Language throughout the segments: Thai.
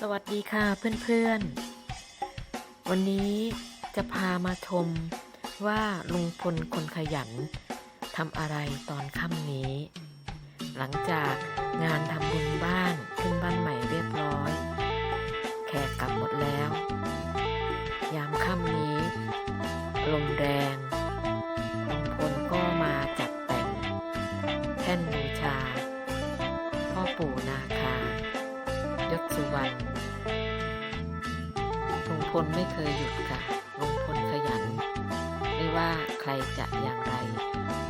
สวัสดีค่ะเพื่อนๆ วันนี้จะพามาชมว่าลุงพลคนขยันทำอะไรตอนค่ำนี้ หลังจากงานทำบุญบ้านขึ้นบ้านใหม่เรียบร้อย แขกกลับหมดแล้ว ยามค่ำนี้ ลมแรงลุงพลก็มาจัดแต่ง แท่นบูชา พ่อปู่นาคา ศสุวรรณลุงพลไม่เคยหยุดค่ะลุงพลขยัน ไม่ว่าใครจะอย่างไร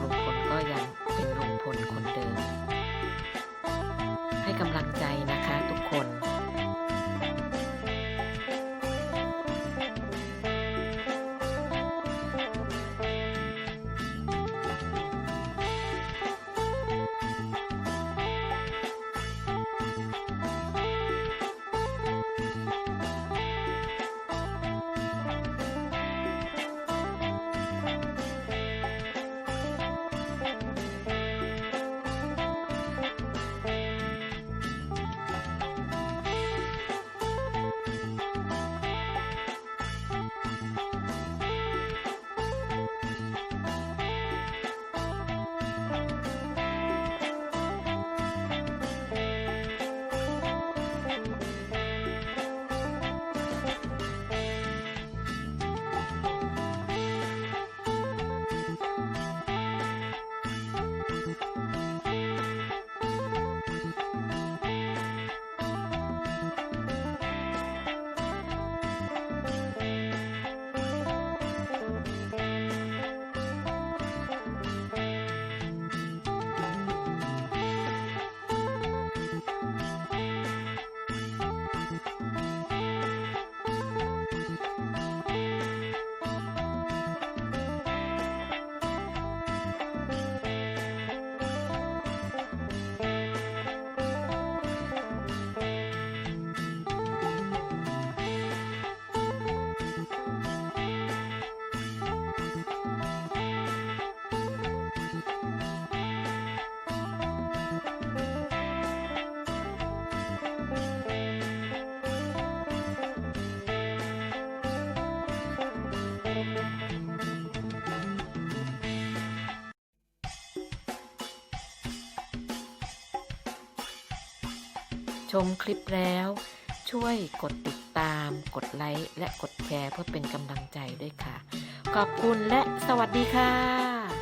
ลุงพลก็ยังเป็นลุงพลคนเดิม ให้กำลังใจนะ ชมคลิปแล้ว ช่วยกดติดตาม กดไลค์และกดแชร์เพื่อเป็นกำลังใจด้วยค่ะ ขอบคุณและสวัสดีค่ะ